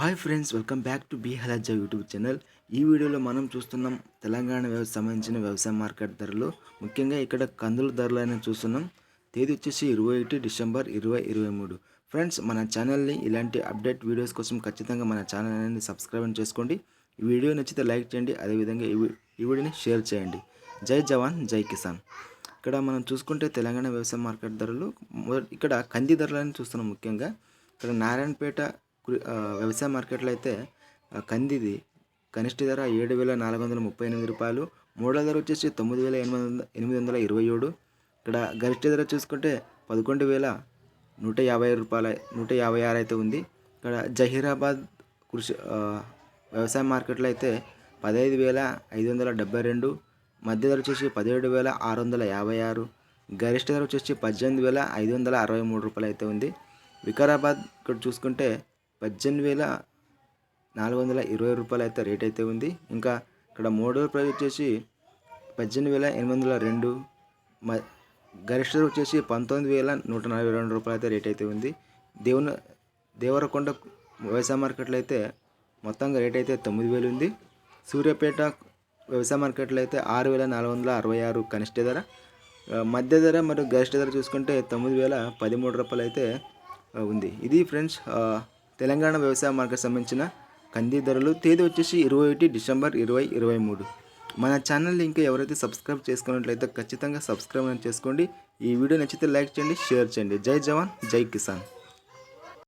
Hi friends welcome back to be హలాజా YouTube channel. ఈ వీడియోలో మనం చూస్తున్నాం తెలంగాణ వ్యవసాయ సంబంధించిన వ్యవసాయ మార్కెట్ ధరలు. ముఖ్యంగా ఇక్కడ కందుల ధరలు అనేది చూస్తున్నాం. తేదీ వచ్చేసి ఇరవై ఒకటి డిసెంబర్ ఇరవై ఇరవై మూడు. ఫ్రెండ్స్ మన ఛానల్ని ఇలాంటి అప్డేట్ వీడియోస్ కోసం ఖచ్చితంగా మన ఛానల్ అనేది సబ్స్క్రైబ్ చేసుకోండి. ఈ వీడియో నచ్చితే లైక్ చేయండి అదేవిధంగా ఈ వీడియోని షేర్ చేయండి. జై జవాన్ జై కిసాన్. ఇక్కడ మనం చూసుకుంటే తెలంగాణ వ్యవసాయ మార్కెట్ ధరలు ఇక్కడ కంది ధరలను చూస్తున్నాం ముఖ్యంగా. ఇక్కడ నారాయణపేట వ్యవసాయ మార్కెట్లో అయితే కందిది కనిష్ట ధర ఏడు వేల నాలుగు వందల ముప్పై ఎనిమిది రూపాయలు మూడో ధర వచ్చేసి తొమ్మిది వేల ఎనిమిది వందల ఎనిమిది వందల ఇరవై ఏడు. ఇక్కడ గరిష్ట ధర చూసుకుంటే పదకొండు వేల నూట యాభై రూపాయల నూట యాభై ఆరు అయితే ఉంది. ఇక్కడ జహీరాబాద్ కృషి వ్యవసాయ మార్కెట్లో అయితే పదహైదు వేల ఐదు వందల డెబ్బై రెండు మధ్య ధర వచ్చేసి పదిహేడు వేల ఆరు వందల యాభై ఆరు గరిష్ట ధర వచ్చేసి పద్దెనిమిది వేల ఐదు వందల అరవై మూడు రూపాయలు అయితే ఉంది. వికారాబాద్ ఇక్కడ చూసుకుంటే పద్దెనిమిది వేల నాలుగు వందల ఇరవై రూపాయలు అయితే రేట్ అయితే ఉంది. ఇంకా ఇక్కడ మూడో ప్రైస్ వచ్చేసి పద్దెనిమిది వేల ఎనిమిది వందల రెండు మ గరిష్ట వచ్చేసి పంతొమ్మిది వేల నూట నలభై రెండు రూపాయలు అయితే రేట్ అయితే ఉంది. దేవుని దేవరకొండ వ్యవసాయ మార్కెట్లో అయితే మొత్తంగా రేట్ అయితే తొమ్మిది వేలు ఉంది. సూర్యాపేట వ్యవసాయ మార్కెట్లో అయితే ఆరు వేల నాలుగు వందల అరవై ఆరు కనిష్ట ధర. మధ్య ధర మరియు గరిష్ట ధర చూసుకుంటే తొమ్మిది వేల పదమూడు రూపాయలు అయితే ఉంది. ఇది ఫ్రెండ్స్ తెలంగాణ వ్యవసాయ మార్కెట్ సంబంధించిన కంది ధరలు తేదీ వచ్చేసి ఇరవై ఒకటి డిసెంబర్ ఇరవై ఇరవై మూడు. మన ఛానల్ని ఇంకా ఎవరైతే సబ్స్క్రైబ్ చేసుకున్నట్లయితే ఖచ్చితంగా సబ్స్క్రైబ్ అనేది చేసుకోండి ఈ వీడియో నచ్చితే లైక్ చేయండి షేర్ చేయండి. జై జవాన్ జై కిసాన్.